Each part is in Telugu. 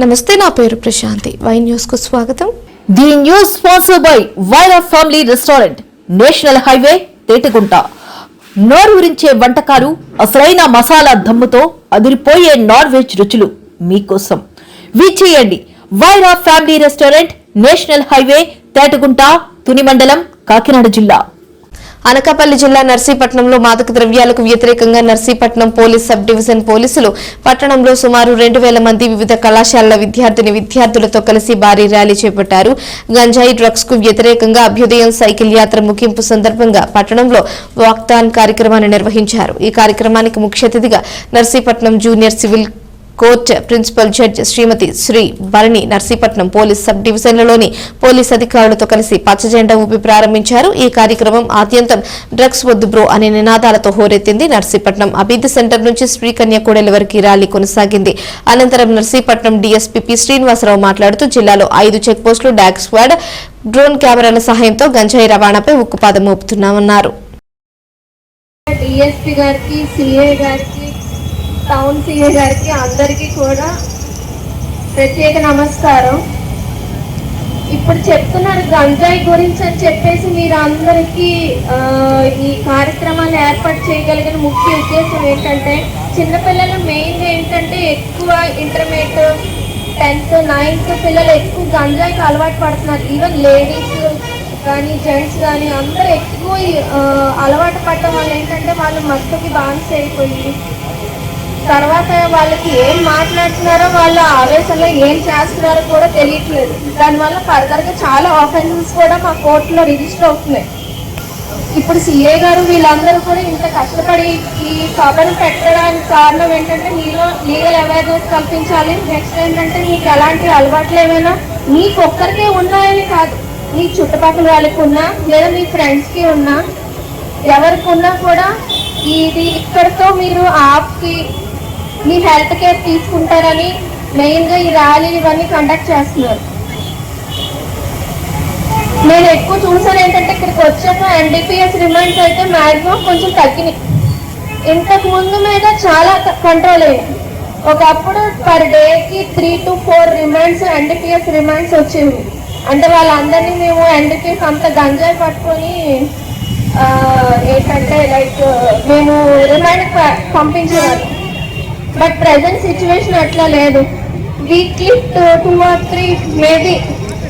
నమస్తే నా పేరు ప్రశాంతి. వై న్యూస్కు స్వాగతం. The news sponsor by Vaira family restaurant national highway Tetagunta. నోరూరించే వంటకాలు అసలైన మసాలా దమ్ముతో అదిరిపోయే నాన్ వెజ్ రుచులు మీకోసం. విచేయండి Vaira family restaurant national highway Tetagunta Tuni మండలం కాకినాడ జిల్లా. అనకాపల్లి జిల్లా నర్సీపట్నంలో మాదక ద్రవ్యాలకు వ్యతిరేకంగా నర్సీపట్నం పోలీస్ సబ్ డివిజన్ పోలీసులు పట్టణంలో సుమారు రెండు వేల మంది వివిధ కళాశాలల విద్యార్థిని విద్యార్థులతో కలిసి భారీ ర్యాలీ చేపట్టారు. గంజాయి డ్రగ్స్కు వ్యతిరేకంగా అభ్యుదయం సైకిల్ యాత్ర ముగింపు సందర్భంగా పట్టణంలో వాక్దాన్ కార్యక్రమాన్ని నిర్వహించారు. ఈ కార్యక్రమానికి ముఖ్య అతిథిగా Narsipatnam junior civil court principal judge Shrimati Shri Bharani Narsipatnam police sub డివిజన్లలోని police అధికారులతో కలిసి పచ్చజెండా ఊపి ప్రారంభించారు. ఈ కార్యక్రమం ఆద్యంతం డ్రగ్స్ వద్దు బ్రో అనే నినాదాలతో హోరెత్తింది నర్సీపట్నం. అభివృద్ధి సెంటర్ నుంచి శ్రీకన్య కూడలి వరకు ర్యాలీ కొనసాగింది. అనంతరం నర్సీపట్నం డీఎస్పీ శ్రీనివాసరావు మాట్లాడుతూ జిల్లాలో ఐదు చెక్ పోస్టులు డాగ్ స్క్వాడ్ డ్రోన్ కెమెరాల సహాయంతో గంజాయి రవాణాపై ఉక్కుపాదం మోపుతున్నామన్నారు. డిఎస్పీ గారికి సిఐ గారికి టౌన్ సీఏ గారికి అందరికీ కూడా ప్రత్యేక నమస్కారం. ఇప్పుడు చెప్తున్నారు గంజాయి గురించి అని చెప్పేసి మీరు అందరికీ ఈ కార్యక్రమాన్ని ఏర్పాటు చేయగలిగిన ముఖ్య ఉద్దేశం ఏంటంటే చిన్నపిల్లలు మెయిన్ ఏంటంటే ఎక్కువ ఇంటర్మీడియట్ టెన్త్ నైన్త్ పిల్లలు ఎక్కువ గంజాయికి అలవాటు పడుతున్నారు. ఈవెన్ లేడీస్ కానీ జెంట్స్ కానీ అందరూ ఎక్కువ అలవాటు పడటం వల్ల ఏంటంటే వాళ్ళు మత్తుకి బాన్స్ అయిపోయి తర్వాత వాళ్ళకి ఏం మాట్లాడుతున్నారో వాళ్ళ ఆవేశంలో ఏం చేస్తున్నారో కూడా తెలియట్లేదు. దానివల్ల ఫర్దర్గా చాలా ఆఫెన్సెస్ కూడా మా కోర్టులో రిజిస్టర్ అవుతున్నాయి. ఇప్పుడు సిఏ గారు వీళ్ళందరూ కూడా ఇంత కష్టపడి ఈ సభను పెట్టడానికి కారణం ఏంటంటే మీలో లీగల్ అవేర్నెస్ కల్పించాలి. నెక్స్ట్ ఏంటంటే మీకు ఎలాంటి అలవాట్లు ఏమైనా మీకు ఒక్కరికే ఉన్నాయని కాదు. మీ చుట్టుపక్కల వాళ్ళకి ఉన్నా లేదా మీ ఫ్రెండ్స్కి ఉన్నా ఎవరికి ఉన్నా కూడా ఇది ఇక్కడితో మీరు ఆప్కి మీ హెల్త్ కేర్ తీసుకుంటారని మెయిన్గా ఈ ర్యాలీ ఇవన్నీ కండక్ట్ చేస్తున్నారు. నేను ఎక్కువ చూసాను ఏంటంటే ఇక్కడికి వచ్చాక ఎన్డీపీఎస్ రిమైండ్స్ అయితే మ్యాక్సిమం కొంచెం తగ్గినాయి. ఇంతకు ముందు మీద చాలా కంట్రోల్ అయ్యాయి. ఒకప్పుడు పర్ డేకి three to four remands NDPS remands వచ్చేవి. అంటే వాళ్ళందరినీ మేము ఎన్డీపీఎస్ అంత గంజాయి పట్టుకొని ఏంటంటే లైక్ మేము రిమైండ్ పంపించేవాళ్ళం. బట్ ప్రజెంట్ సిచ్యువేషన్ అట్లా లేదు. Weekly two or three maybe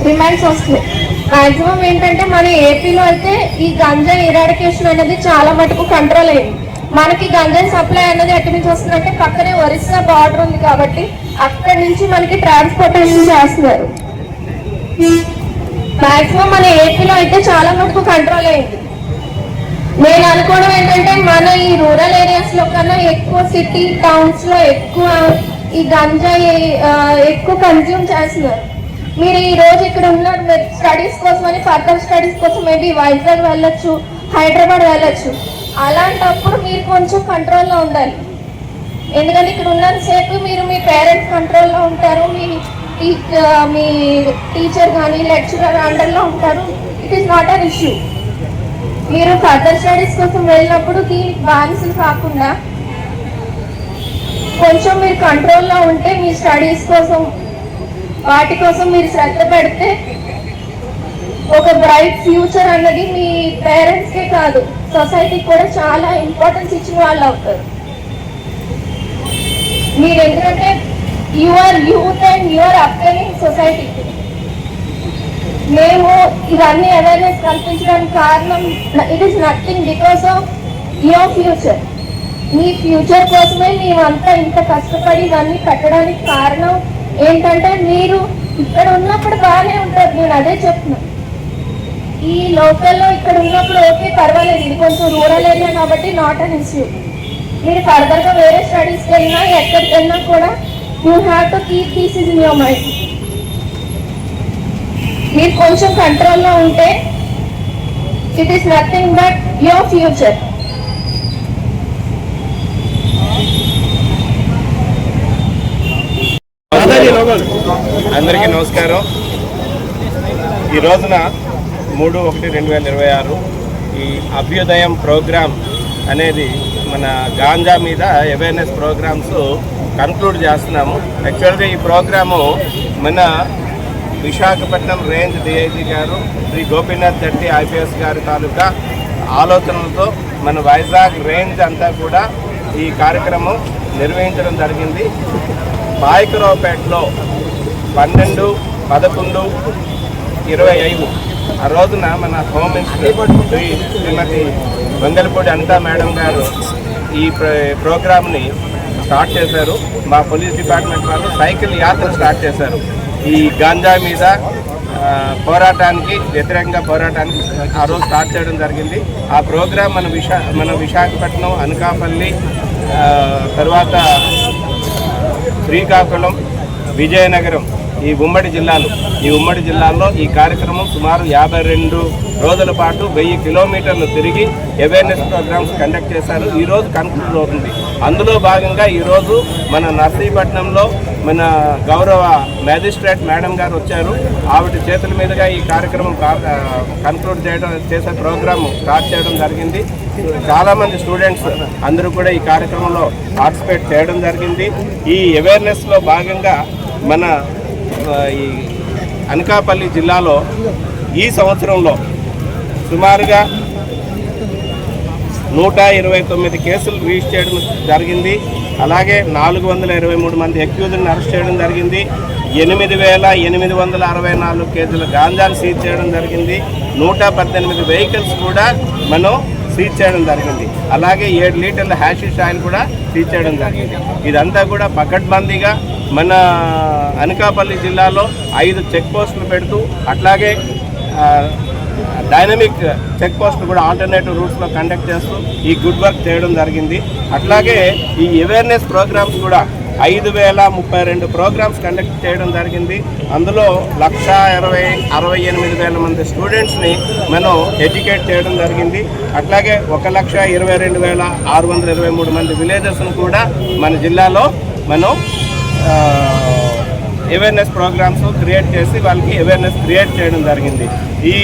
remands వస్తున్నాయి మ్యాక్సిమం ఏంటంటే మన ఏపీలో అయితే ఈ గంజా ఇరాడికేషన్ అనేది చాలా మటుకు కంట్రోల్ అయింది మనకి గంజాయి సప్లై అనేది ఎక్కడి నుంచి వస్తుందంటే పక్కనే ఒరిస్సా బార్డర్ ఉంది కాబట్టి అక్కడి నుంచి మనకి ట్రాన్స్పోర్టేషన్ చేస్తున్నారు. మ్యాక్సిమం మన ఏపీలో అయితే చాలా మటుకు కంట్రోల్ అయింది నేను అనుకోవడం ఏంటంటే మన ఈ రూరల్ ఏరియాస్లో కన్నా ఎక్కువ సిటీ టౌన్స్లో ఎక్కువ ఈ గంజాయి ఎక్కువ కన్జ్యూమ్ చేస్తున్నారు. మీరు ఈ రోజు ఇక్కడ ఉన్నారు స్టడీస్ కోసం అని ఫర్దర్ స్టడీస్ కోసం మేబీ వైజాగ్ వెళ్ళొచ్చు హైదరాబాద్ వెళ్ళొచ్చు. అలాంటప్పుడు మీరు కొంచెం కంట్రోల్లో ఉండాలి. ఎందుకంటే ఇక్కడ ఉన్నంతసేపు మీరు మీ పేరెంట్స్ కంట్రోల్లో ఉంటారు మీ మీ టీచర్ కానీ లెక్చరర్ అండర్లో ఉంటారు. It is not an issue మీరు ఫర్దర్ స్టడీస్ కోసం వెళ్ళినప్పుడు బానిసలు కాకుండా కొంచెం మీరు కంట్రోల్లో ఉంటే మీ స్టడీస్ కోసం వాటి కోసం మీరు శ్రద్ధ పెడితే ఒక బ్రైట్ ఫ్యూచర్ అన్నది మీ పేరెంట్స్కే కాదు సొసైటీకి కూడా చాలా ఇంపార్టెన్స్ ఇచ్చిన వాళ్ళు అవుతారు. మీరు ఎందుకంటే your youth and your upcoming సొసైటీకి మేము ఇవన్నీ అవేర్నెస్ కల్పించడానికి కారణం it is nothing because of your future me future కోసమే మేమంతా ఇంత కష్టపడి ఇవన్నీ కట్టడానికి కారణం ఏంటంటే మీరు ఇక్కడ ఉన్నప్పుడు బాగానే ఉంటారు. నేను అదే చెప్తున్నాను ఈ లోకల్లో ఇక్కడ ఉన్నప్పుడు ఓకే పర్వాలేదు. ఇది కొంచెం రూరల్ ఏరియా కాబట్టి నాట్ అన్ ఇష్యూ మీరు ఫర్దర్గా వేరే స్టడీస్కి వెళ్ళినా ఎక్కడికి వెళ్ళినా కూడా you have to keep these is in your mind మీరు కొంచెం కంట్రోల్లో ఉంటే it is nothing but your future అందరికీ నమస్కారం. ఈ రోజున మూడు ఒకటి రెండు వేల ఇరవై ఆరు ఈ అభ్యుదయం ప్రోగ్రామ్ అనేది మన గాంజా మీద అవేర్నెస్ ప్రోగ్రామ్స్ కన్క్లూడ్ చేస్తున్నాము. యాక్చువల్గా ఈ ప్రోగ్రాము మన విశాఖపట్నం రేంజ్ డిఐజీ గారు శ్రీ గోపీనాథ్ జట్టి ఐపీఎస్ గారి తాలూకా ఆలోచనలతో మన వైజాగ్ రేంజ్ అంతా కూడా ఈ కార్యక్రమం నిర్వహించడం జరిగింది. బాయికరావుపేటలో పన్నెండు పదకొండు ఇరవై ఐదు. ఆ రోజున మన home minister Srimati Vangalapudi Anitha madam గారు ఈ ప్ర- ప్రోగ్రామ్ని స్టార్ట్ చేశారు. మా పోలీస్ డిపార్ట్మెంట్ వాళ్ళు సైకిల్ యాత్ర స్టార్ట్ చేశారు. ఈ గాంజా మీద పోరాటానికి వ్యతిరేకంగా పోరాటానికి ఆ రోజు స్టార్ట్ చేయడం జరిగింది. ఆ ప్రోగ్రాం మన విశా మన విశాఖపట్నం అనకాపల్లి తర్వాత శ్రీకాకుళం విజయనగరం ఈ ఉమ్మడి జిల్లాలు. ఈ ఉమ్మడి జిల్లాల్లో ఈ కార్యక్రమం సుమారు యాభై రెండు రోజుల పాటు వెయ్యి కిలోమీటర్లు తిరిగి అవేర్నెస్ ప్రోగ్రామ్స్ కండక్ట్ చేశారు. ఈరోజు కన్క్లూడ్ అవుతుంది. అందులో భాగంగా ఈరోజు మన నర్సీపట్నంలో మన గౌరవ మ్యాజిస్ట్రేట్ మేడం గారు వచ్చారు. ఆవిడ చేతుల మీదుగా ఈ కార్యక్రమం కన్క్లూడ్ చేయడం చేసే ప్రోగ్రాము స్టార్ట్ చేయడం జరిగింది. చాలామంది స్టూడెంట్స్ అందరూ కూడా ఈ కార్యక్రమంలో పార్టిసిపేట్ చేయడం జరిగింది. ఈ అవేర్నెస్లో భాగంగా మన ఈ అనకాపల్లి జిల్లాలో ఈ సంవత్సరంలో సుమారుగా నూట ఇరవై తొమ్మిది కేసులు రిజిస్టర్ చేయడం జరిగింది. అలాగే నాలుగు వందల ఇరవై మూడు మంది అక్యూజ్ని అరెస్ట్ చేయడం జరిగింది. ఎనిమిది వేల ఎనిమిది వందల అరవై నాలుగు కేజీల గాంజాను సీజ్ చేయడం జరిగింది. నూట పద్దెనిమిది వెహికల్స్ కూడా మనం సీజ్ చేయడం జరిగింది. అలాగే ఏడు లీటర్ల హ్యాషిష్ ఆయిల్ కూడా సీజ్ చేయడం జరిగింది. ఇదంతా కూడా పకడ్బందీగా మన అనకాపల్లి జిల్లాలో ఐదు చెక్ పోస్టులు పెడుతూ అట్లాగే డైనమిక్ చెక్ పోస్ట్ కూడా ఆల్టర్నేటివ్ రూట్స్లో కండక్ట్ చేస్తూ ఈ గుడ్ వర్క్ చేయడం జరిగింది. అట్లాగే ఈ అవేర్నెస్ ప్రోగ్రామ్స్ కూడా ఐదు వేల ముప్పై రెండు ప్రోగ్రామ్స్ కండక్ట్ చేయడం జరిగింది. అందులో లక్ష ఇరవై అరవై ఎనిమిది వేల మంది స్టూడెంట్స్ని మనం ఎడ్యుకేట్ చేయడం జరిగింది. అట్లాగే ఒక లక్ష ఇరవై రెండు వేల ఆరు వందల ఇరవై మూడు మంది విలేజెస్ను కూడా మన జిల్లాలో మనం అవేర్నెస్ ప్రోగ్రామ్స్ క్రియేట్ చేసి వాళ్ళకి అవేర్నెస్ క్రియేట్ చేయడం జరిగింది. ఈ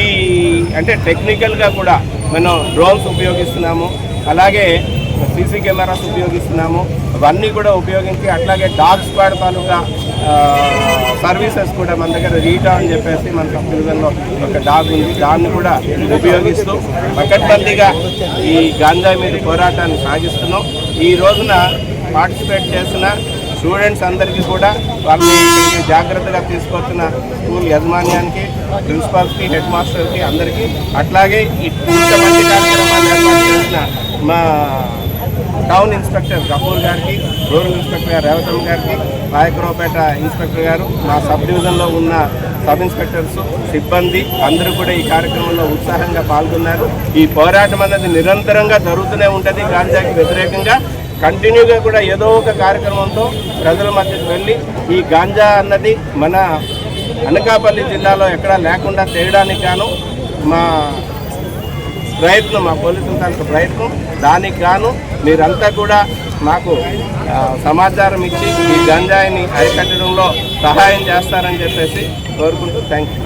అంటే టెక్నికల్గా కూడా మనం డ్రోన్స్ ఉపయోగిస్తున్నాము అలాగే సీసీ కెమెరాస్ ఉపయోగిస్తున్నాము అవన్నీ కూడా ఉపయోగించి అట్లాగే డాగ్ స్క్వాడ్ తాలూకా సర్వీసెస్ కూడా మన దగ్గర రీటా అని చెప్పేసి మన సబ్ ఒక డాగ్ ఉంది. దాన్ని కూడా ఉపయోగిస్తూ పకడ్బందీగా ఈ గాంజా మీద పోరాటాన్ని సాగిస్తున్నాం. ఈ రోజున పార్టిసిపేట్ చేసిన స్టూడెంట్స్ అందరికీ కూడా వాళ్ళని జాగ్రత్తగా తీసుకొచ్చిన స్కూల్ యాజమాన్యానికి ప్రిన్సిపాల్స్కి హెడ్ మాస్టర్కి అందరికీ అట్లాగే ఈ ఏర్పాటు చేసిన మా టౌన్ ఇన్స్పెక్టర్ గఫూర్ గారికి రూరల్ ఇన్స్పెక్టర్ గారు రేవతమ్మ గారికి రాయకరావుపేట ఇన్స్పెక్టర్ గారు మా సబ్ డివిజన్లో ఉన్న సబ్ ఇన్స్పెక్టర్స్ సిబ్బంది అందరూ కూడా ఈ కార్యక్రమంలో ఉత్సాహంగా పాల్గొన్నారు. ఈ పోరాటం అనేది నిరంతరంగా జరుగుతూనే ఉంటుంది. గాంజాకి వ్యతిరేకంగా కంటిన్యూగా కూడా ఏదో ఒక కార్యక్రమంతో ప్రజల మధ్యకు వెళ్ళి ఈ గాంజా అన్నది మన అనకాపల్లి జిల్లాలో ఎక్కడా లేకుండా చేయడానికి గాను మా ప్రయత్నం మా పోలీసుల తాలూకు ప్రయత్నం. దానికి గాను మీరంతా కూడా మాకు సమాచారం ఇచ్చి ఈ గంజాయిని అరికట్టడంలో సహాయం చేస్తారని చెప్పేసి కోరుకుంటూ థ్యాంక్ యూ